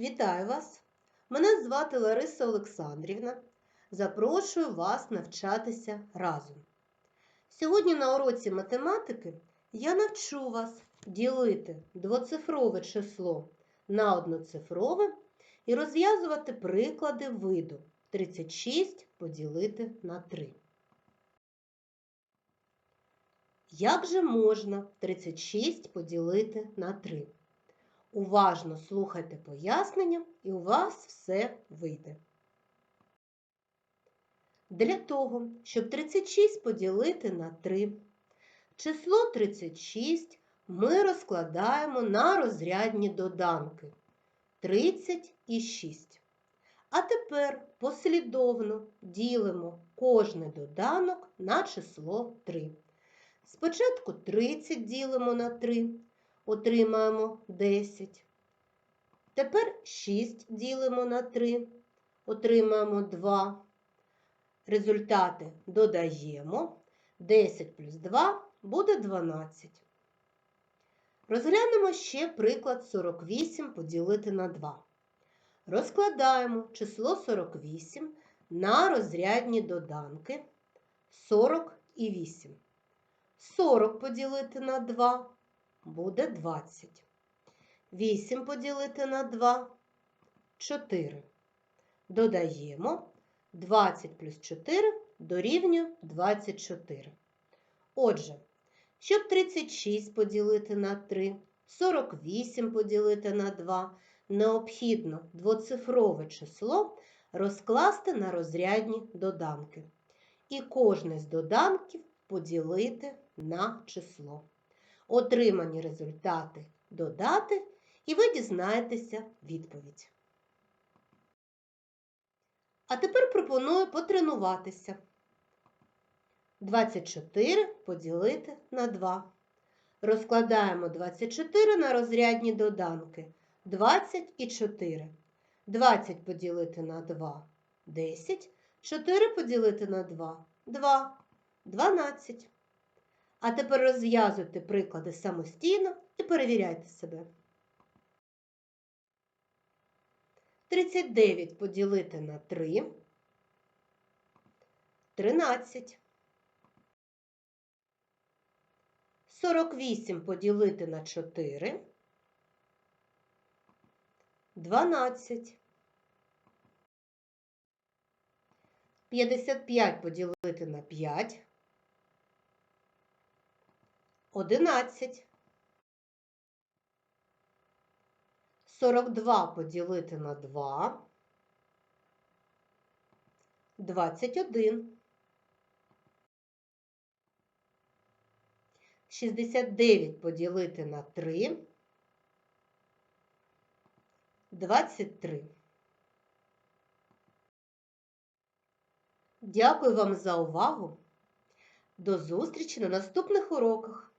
Вітаю вас! Мене звати Лариса Олександрівна. Запрошую вас навчатися разом. Сьогодні на уроці математики я навчу вас ділити двоцифрове число на одноцифрове і розв'язувати приклади виду 36 поділити на 3. Як же можна 36 поділити на 3? Уважно слухайте пояснення, і у вас все вийде. Для того, щоб 36 поділити на 3, число 36 ми розкладаємо на розрядні доданки 30 і 6. А тепер послідовно ділимо кожний доданок на число 3. Спочатку 30 ділимо на 3 отримаємо 10. Тепер 6 ділимо на 3, отримаємо 2. Результати додаємо. 10 плюс 2 буде 12. Розглянемо ще приклад 48 поділити на 2. Розкладаємо число 48 на розрядні доданки 40 і 8. 40 поділити на 2 буде 20. 8 поділити на 2 4. Додаємо 20 плюс 4 дорівнює 24. Отже, щоб 36 поділити на 3, 48 поділити на 2, необхідно двоцифрове число розкласти на розрядні доданки. І кожне з доданків поділити на число отримані результати додати, і ви дізнаєтеся відповідь. А тепер пропоную потренуватися. 24 поділити на 2. Розкладаємо 24 на розрядні доданки. 20 і 4. 20 поділити на 2 10. 4 поділити на 2 2. 12. А тепер розв'язуйте приклади самостійно і перевіряйте себе. 39 поділити на 3 13. 48 поділити на 4 12. 55 поділити на 5 11. 42 поділити на 2. 21. 69 поділити на 3. 23. Дякую вам за увагу. До зустрічі на наступних уроках.